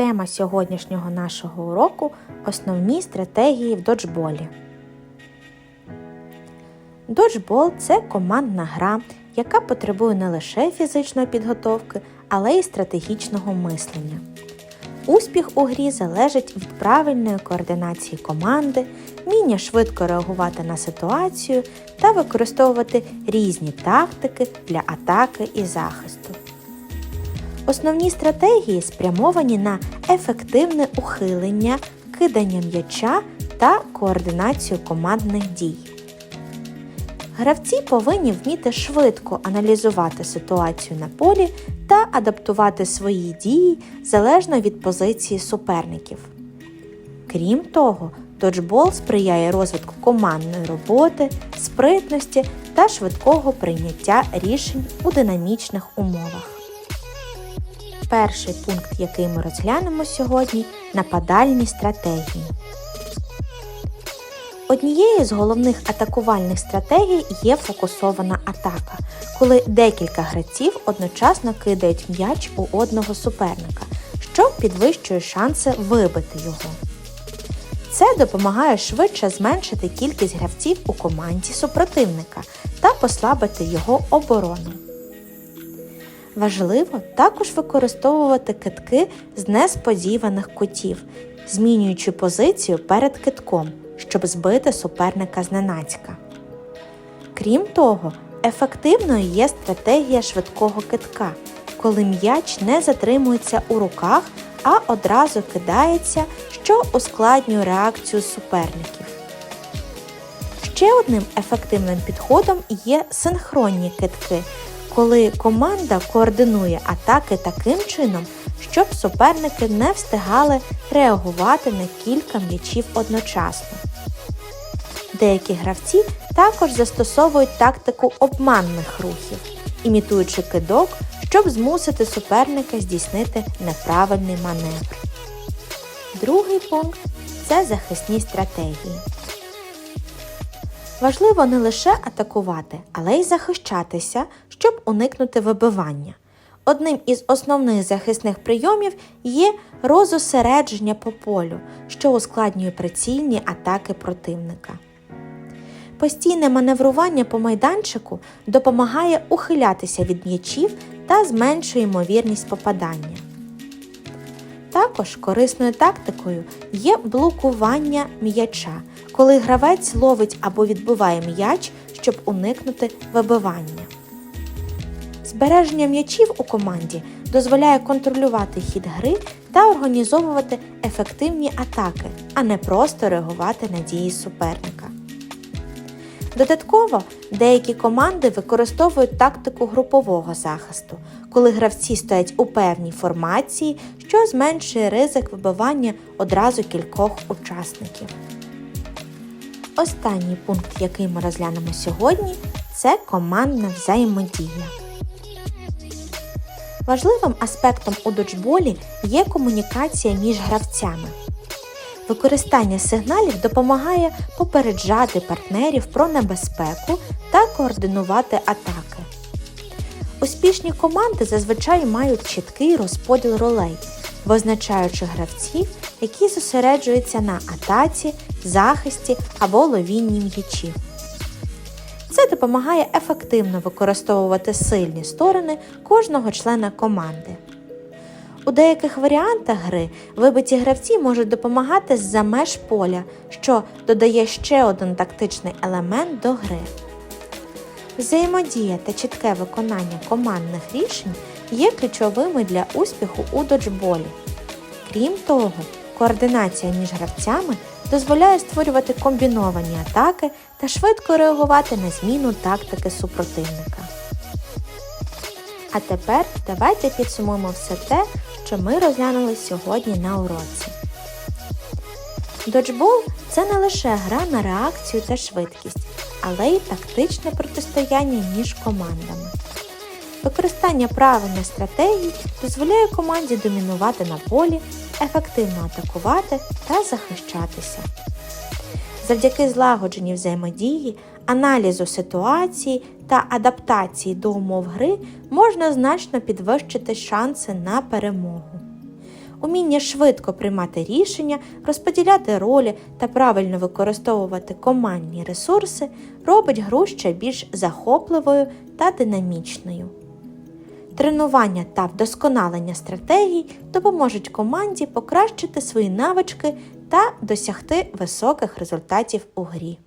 Тема сьогоднішнього нашого уроку основні стратегії в доджболі. Доджбол це командна гра, яка потребує не лише фізичної підготовки, але й стратегічного мислення. Успіх у грі залежить від правильної координації команди, вміння швидко реагувати на ситуацію та використовувати різні тактики для атаки і захисту. Основні стратегії спрямовані на ефективне ухилення, кидання м'яча та координацію командних дій. Гравці повинні вміти швидко аналізувати ситуацію на полі та адаптувати свої дії залежно від позиції суперників. Крім того, доджбол сприяє розвитку командної роботи, спритності та швидкого прийняття рішень у динамічних умовах. Перший пункт, який ми розглянемо сьогодні нападальні стратегії. Однією з головних атакувальних стратегій є фокусована атака, коли декілька гравців одночасно кидають м'яч у одного суперника, що підвищує шанси вибити його. Це допомагає швидше зменшити кількість гравців у команді супротивника та послабити його оборону. Важливо також використовувати китки з несподіваних кутів, змінюючи позицію перед китком, щоб збити суперника зненацька. Крім того, ефективною є стратегія швидкого китка, коли м'яч не затримується у руках, а одразу кидається, що ускладнює реакцію суперників. Ще одним ефективним підходом є синхронні китки, коли команда координує атаки таким чином, щоб суперники не встигали реагувати на кілька м'ячів одночасно. Деякі гравці також застосовують тактику обманних рухів, імітуючи кидок, щоб змусити суперника здійснити неправильний маневр. Другий пункт це захисні стратегії. Важливо не лише атакувати, але й захищатися, щоб уникнути вибивання. Одним із основних захисних прийомів є розосередження по полю, що ускладнює прицільні атаки противника. Постійне маневрування по майданчику допомагає ухилятися від м'ячів та зменшує ймовірність попадання. Також корисною тактикою є блокування м'яча, коли гравець ловить або відбиває м'яч, щоб уникнути вибивання. Збереження м'ячів у команді дозволяє контролювати хід гри та організовувати ефективні атаки, а не просто реагувати на дії суперника. Додатково деякі команди використовують тактику групового захисту, коли гравці стоять у певній формації, що зменшує ризик вибивання одразу кількох учасників. Останній пункт, який ми розглянемо сьогодні, це командна взаємодія. Важливим аспектом у доджболі є комунікація між гравцями. Використання сигналів допомагає попереджати партнерів про небезпеку та координувати атаки. Успішні команди зазвичай мають чіткий розподіл ролей, визначаючи гравців, які зосереджуються на атаці, захисті або ловінні м'ячів. Це допомагає ефективно використовувати сильні сторони кожного члена команди. У деяких варіантах гри вибиті гравці можуть допомагати з-за меж поля, що додає ще один тактичний елемент до гри. Взаємодія та чітке виконання командних рішень є ключовими для успіху у доджболі. Крім того, координація між гравцями дозволяє створювати комбіновані атаки та швидко реагувати на зміну тактики супротивника. А тепер давайте підсумуємо все те, що ми розглянули сьогодні на уроці. Доджбол це не лише гра на реакцію та швидкість, але й тактичне протистояння між командами. Використання правильних стратегій дозволяє команді домінувати на полі, ефективно атакувати та захищатися. Завдяки злагодженій взаємодії, аналізу ситуації та адаптації до умов гри можна значно підвищити шанси на перемогу. Уміння швидко приймати рішення, розподіляти ролі та правильно використовувати командні ресурси робить гру ще більш захопливою та динамічною. Тренування та вдосконалення стратегій допоможуть команді покращити свої навички та досягти високих результатів у грі.